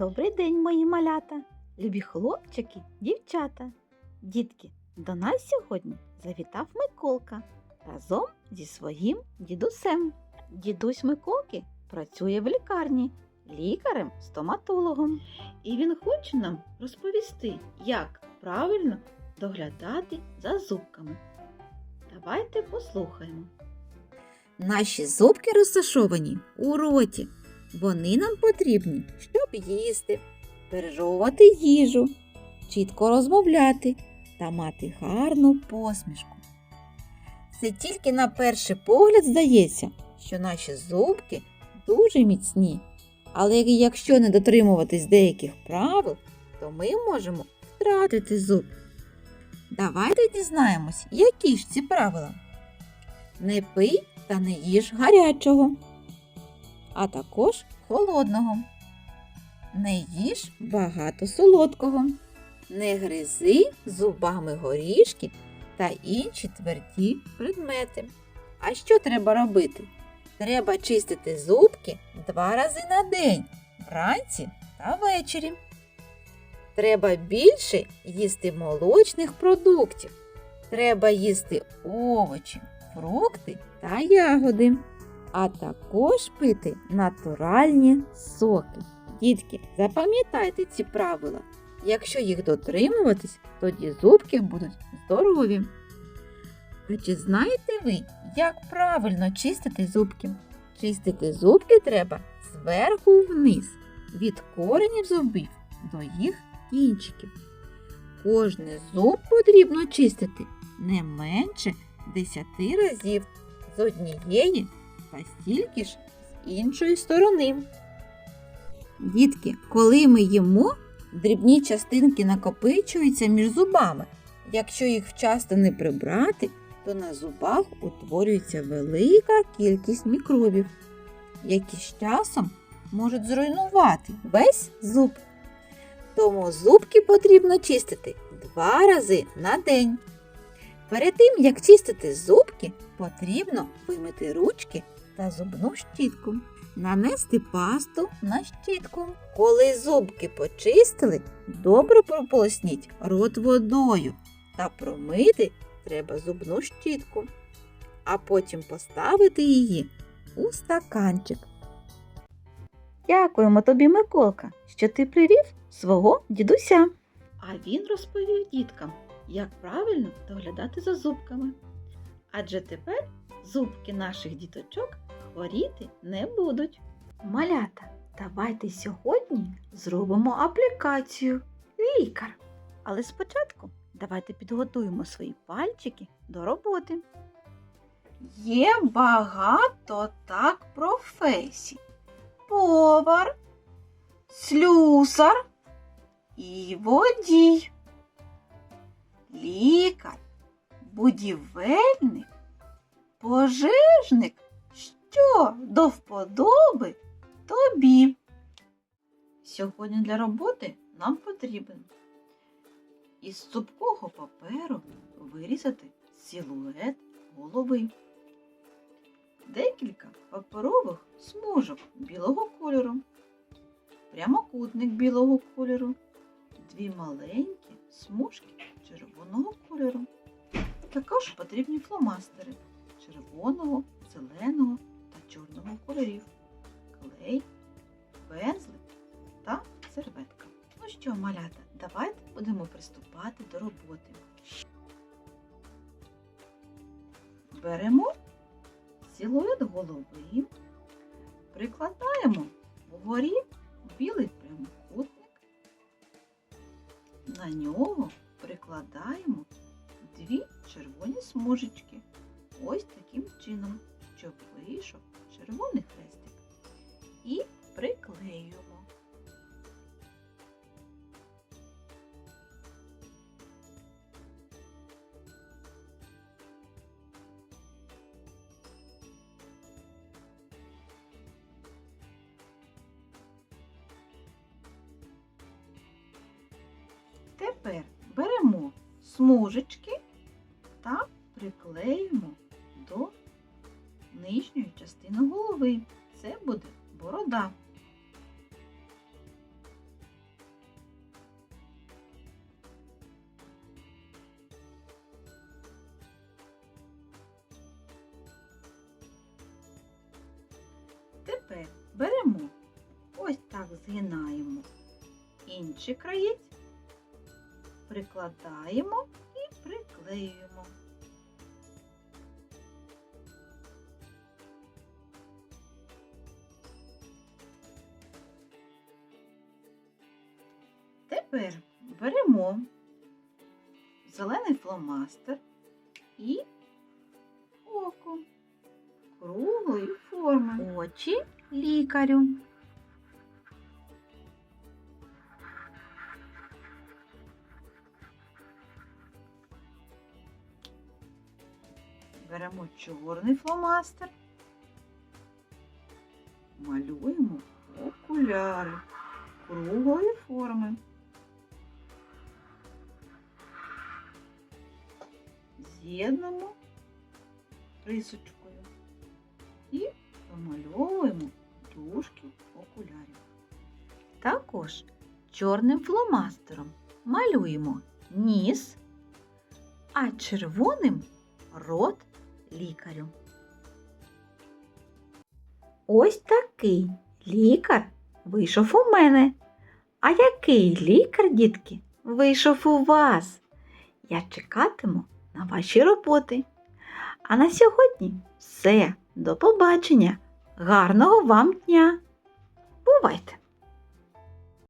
Добрий день, мої малята, любі хлопчики, дівчата. Дітки, до нас сьогодні завітав Миколка разом зі своїм дідусем. Дідусь Миколки працює в лікарні лікарем-стоматологом. І він хоче нам розповісти, як правильно доглядати за зубками. Давайте послухаємо. Наші зубки розташовані у роті. Вони нам потрібні, щоб їсти, пережовувати їжу, чітко розмовляти та мати гарну посмішку. Це тільки на перший погляд здається, що наші зубки дуже міцні. Але якщо не дотримуватись деяких правил, то ми можемо втратити зуб. Давайте дізнаємось, які ж ці правила. Не пий та не їж гарячого, а також холодного. Не їж багато солодкого. Не гризи зубами горішки та інші тверді предмети. А що треба робити? Треба чистити зубки два рази на день, вранці та ввечері. Треба більше їсти молочних продуктів. Треба їсти овочі, фрукти та ягоди, а також пити натуральні соки. Дітки, запам'ятайте ці правила. Якщо їх дотримуватись, тоді зубки будуть здорові. А чи знаєте ви, як правильно чистити зубки? Чистити зубки треба зверху вниз, від коренів зубів до їх кінчиків. Кожний зуб потрібно чистити не менше 10 разів з однієї та стільки ж з іншої сторони. Дітки, коли ми їмо, дрібні частинки накопичуються між зубами. Якщо їх вчасно не прибрати, то на зубах утворюється велика кількість мікробів, які з часом можуть зруйнувати весь зуб. Тому зубки потрібно чистити два рази на день. Перед тим, як чистити зубки, потрібно вимити ручки та зубну щітку, нанести пасту на щітку. Коли зубки почистили, добре прополосніть рот водою та промити треба зубну щітку, а потім поставити її у стаканчик. Дякуємо тобі, Миколка, що ти привів свого дідуся. А він розповів діткам, як правильно доглядати за зубками. Адже тепер зубки наших діточок хворіти не будуть. Малята, давайте сьогодні зробимо аплікацію лікар. Але спочатку давайте підготуємо свої пальчики до роботи. Є багато так професій повар, слюсар і водій, лікар, будівельник, пожежник, що до вподоби тобі. Сьогодні для роботи нам потрібен із цупкого паперу вирізати силует голови декілька паперових смужок білого кольору, прямокутник білого кольору, дві маленькі смужки червоного кольору. Також потрібні фломастери червоного, зеленого та чорного кольорів, клей, пензлик та серветка. Ну що, малята, давайте будемо приступати до роботи. Беремо силует голови, прикладаємо вгорі білий прямокутник, на нього прикладаємо дві червоні смужечки. Ось таким чином, щоб вийшов червоний хрестик. І приклеюємо. Тепер беремо смужечки та приклеїмо нижньої частини голови. Це буде борода. Тепер беремо, ось так згинаємо інший краєць, прикладаємо і приклеюємо. Тепер беремо зелений фломастер і око круглої форми. Очі лікарю. Беремо чорний фломастер. Малюємо окуляри круглої форми. З'єднуємо рисочкою і промальовуємо дужки окулярів. Також чорним фломастером малюємо ніс, а червоним рот лікарю. Ось такий лікар вийшов у мене. А який лікар, дітки, вийшов у вас? Я чекатиму на ваші роботи. А на сьогодні все. До побачення. Гарного вам дня. Бувайте!